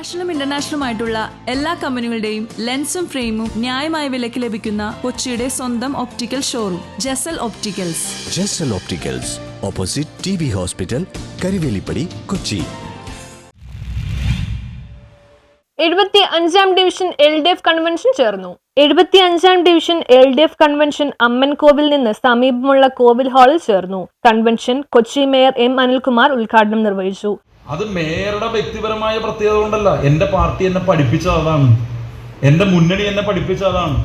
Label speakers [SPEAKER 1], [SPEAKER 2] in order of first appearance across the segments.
[SPEAKER 1] നാഷണലും ഇന്റർനാഷണലും ആയിട്ടുള്ള എല്ലാ കമ്പനികളുടെയും ലെൻസും ഫ്രെയിമും ന്യായമായ വിലയ്ക്ക് ലഭിക്കുന്ന കൊച്ചിയുടെ സ്വന്തം optical showroom Jasal opticals
[SPEAKER 2] Jasal opticals opposite T B hospital Karivelippady Kochi
[SPEAKER 3] എഴുപത്തി അഞ്ചാം division L D F convention ചേർന്നു. എഴുപത്തി അഞ്ചാം division L D F convention Ammankovil നിന്ന് സമീപമുള്ള കോവിൽ ഹാളിൽ ചേർന്നു. Convention Kochi mayor M Anilkumar ഉദ്ഘാടനം നിർവഹിച്ചു.
[SPEAKER 4] അത് മേയറുടെ വ്യക്തിപരമായ പ്രത്യേകത കൊണ്ടല്ല. എന്റെ പാർട്ടി എന്നെ പഠിപ്പിച്ച അതാണ്. എന്റെ മുന്നണി എന്നെ പഠിപ്പിച്ച അതാണ്.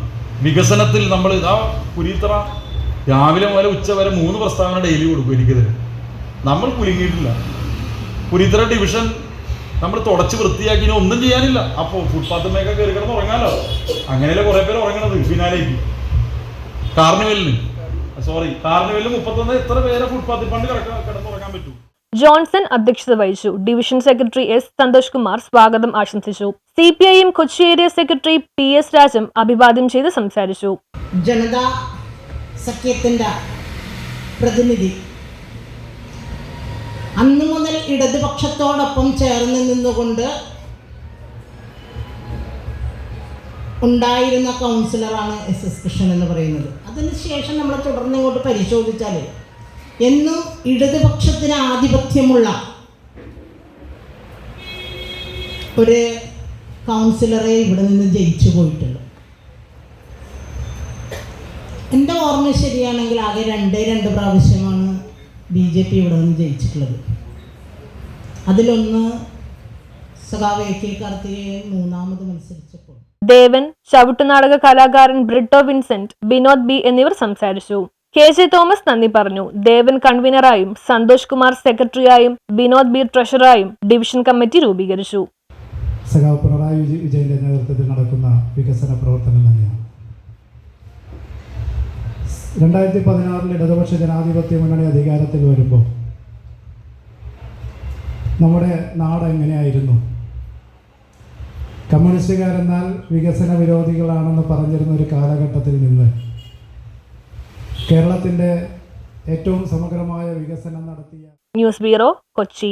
[SPEAKER 4] വികസനത്തിൽ നമ്മൾ ഇതാ പുലിത്ര രാവിലെ മുതൽ ഉച്ച വരെ മൂന്ന് പ്രസ്താവന ഡെയിലി കൊടുക്കും എനിക്കെതിരെ നമ്മൾ കുലുങ്ങിയിട്ടില്ല. പുലിത്ര ഡിവിഷൻ നമ്മൾ തുടച്ച് വൃത്തിയാക്കി ഒന്നും ചെയ്യാനില്ല. അപ്പോൾ ഫുട്പാത്ത് മേഖല കയറി കിടന്ന് ഉറങ്ങാലോ? അങ്ങനെയല്ലേ കുറേ പേര് ഉറങ്ങണത് ഫിനാലേക്ക് കാർണിവലിന്. സോറി കാർണിവലിൽ മുപ്പത്തൊന്ന് എത്ര പേരെ ഫുട്പാത്തിൽ പണ്ട് കിടക്കാൻ കിടന്നുറങ്ങാൻ പറ്റും?
[SPEAKER 3] ജോൺസൺ അധ്യക്ഷത വഹിച്ചു. Division secretary S. Santhosh Kumar സ്വാഗതം ആശംസിച്ചു. C P I M Kochi area secretary P. S. Rajan അഭിവാദ്യം ചെയ്ത് സംസാരിച്ചു.
[SPEAKER 5] ജനതാ സഖ്യത്തിന്റെ പ്രതിനിധി. അന്നു മുതൽ ഇടതുപക്ഷത്തോടൊപ്പം ചേർന്ന് നിന്നുകൊണ്ട് ഉണ്ടായിരുന്ന കൗൺസിലറാണ് എസ്. എസ്. കൃഷ്ണൻ എന്ന് പറയുന്നത്. അതിനുശേഷം നമ്മൾ തുടർന്ന് ഇങ്ങോട്ട് പരിശോധിച്ചാൽ എന്നും ഇടതുപക്ഷത്തിന് ആധിപത്യമുള്ള ഒരു കൗൺസിലറെ ഇവിടെ നിന്ന് ജയിച്ചു പോയിട്ടുണ്ട് എന്റെ ഓർമ്മ ശരിയാണെങ്കിൽ ആകെ രണ്ടേ രണ്ട് പ്രാവശ്യമാണ് ബി ജെ പി ഇവിടെ നിന്ന് ജയിച്ചിട്ടുള്ളത് അതിലൊന്ന് മത്സരിച്ചപ്പോൾ.
[SPEAKER 3] ദേവൻ ചവിട്ടുനാടക കലാകാരൻ ബ്രിട്ടോ വിൻസെന്റ് ബിനോദ് ബി എന്നിവർ സംസാരിച്ചു. കെ ജെ തോമസ് നന്ദി പറഞ്ഞു. ദേവൻ കൺവീനറായും സന്തോഷ് കുമാർ സെക്രട്ടറിയായും വിനോദ് ബി ട്രഷറായും ഡിവിഷൻ കമ്മിറ്റി രൂപീകരിച്ചു.
[SPEAKER 6] വിജയന്റെ നേതൃത്വത്തിൽ നടക്കുന്ന വികസന പ്രവർത്തനം തന്നെയാണ്. രണ്ടായിരത്തി പതിനാറിൽ ഇടതുപക്ഷ ജനാധിപത്യ മുന്നണി അധികാരത്തിൽ വരുമ്പോൾ നമ്മുടെ നാട് എങ്ങനെയായിരുന്നു? കമ്മ്യൂണിസ്റ്റുകാരെന്നാൽ വികസന വിരോധികളാണെന്ന് പറഞ്ഞിരുന്ന ഒരു കാലഘട്ടത്തിൽ നിന്ന് കേരളത്തിന്റെ ഏറ്റവും സമഗ്രമായ വികസനം നടത്തിയ
[SPEAKER 3] ന്യൂസ് ബ്യൂറോ കൊച്ചി